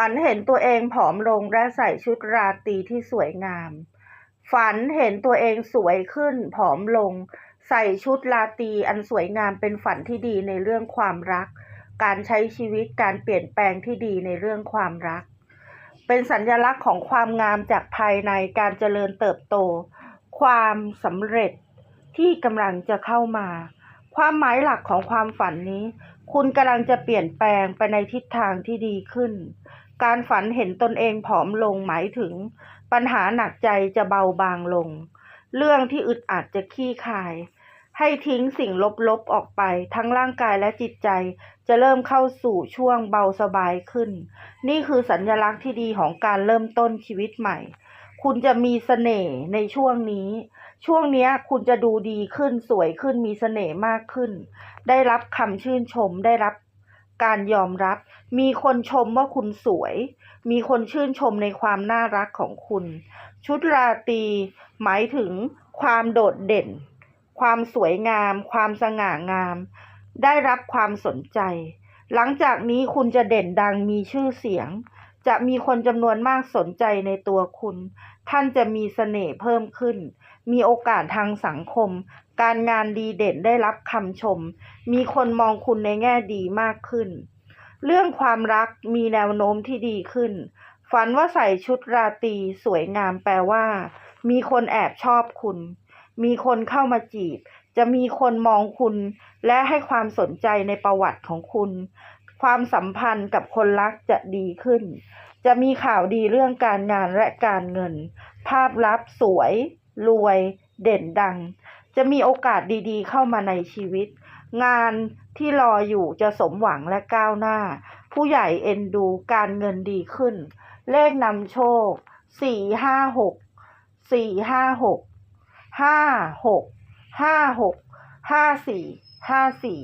ฝันเห็นตัวเองผอมลงและใส่ชุดราตรีที่สวยงาม ฝันเห็นตัวเองสวยขึ้นผอมลง ใส่ชุดราตรีอันสวยงามเป็นฝันที่ดีในเรื่องความรัก การใช้ชีวิตการเปลี่ยนแปลงที่ดีในเรื่องความรัก เป็นสัญลักษณ์ของความงามจากภายในการเจริญเติบโต ความสำเร็จที่กำลังจะเข้ามา ความหมายหลักของความฝันนี้คุณกำลังจะเปลี่ยนแปลงไปในทิศทางที่ดีขึ้น การฝันเห็นตนเองผอมลงหมายถึง ปัญหาหนักใจจะเบาบางลง เรื่องที่อึดอัดจะขี้คาย ให้ทิ้งสิ่งลบๆออกไป ทั้งร่างกายและจิตใจจะเริ่มเข้าสู่ช่วงเบาสบายขึ้น นี่คือสัญลักษณ์ที่ดีของการเริ่มต้นชีวิตใหม่ คุณจะมีเสน่ห์ในช่วงนี้ ช่วงนี้คุณจะดูดีขึ้นสวยขึ้นมีเสน่ห์มากขึ้น ได้รับคำชื่นชมได้รับ การยอมรับ มีคนชมว่าคุณสวย มีคนชื่นชมในความน่ารักของคุณ ชุดราตรีหมายถึงความโดดเด่น ความสวยงาม ความสง่างาม ได้รับความสนใจ หลังจากนี้คุณจะเด่นดังมีชื่อเสียง จะมีคนจำนวนมากสนใจในตัวคุณ ท่านจะมีเสน่ห์เพิ่มขึ้น มีโอกาสทางสังคม การงานดีเด่นได้รับคำชม มีคนมองคุณในแง่ดีมากขึ้น เรื่องความรักมีแนวโน้มที่ดีขึ้น ฝันว่าใส่ชุดราตรีสวยงามแปลว่า มีคนแอบชอบคุณ มีคนเข้ามาจีบ จะมีคนมองคุณ และให้ความสนใจในประวัติของคุณ ความสัมพันธ์กับคนรักจะดีขึ้น จะมีข่าวดีเรื่องการงานและการเงิน ภาพลักษณ์สวย รวย เด่นดัง จะมีโอกาสดีๆ เข้ามาในชีวิต งานที่รออยู่จะสมหวังและก้าวหน้า ผู้ใหญ่เอ็นดูการเงินดีขึ้น เลขนำโชค สี่ห้าหก สี่ห้าหก ห้าหก ห้าหก ห้าสี่ ห้าสี่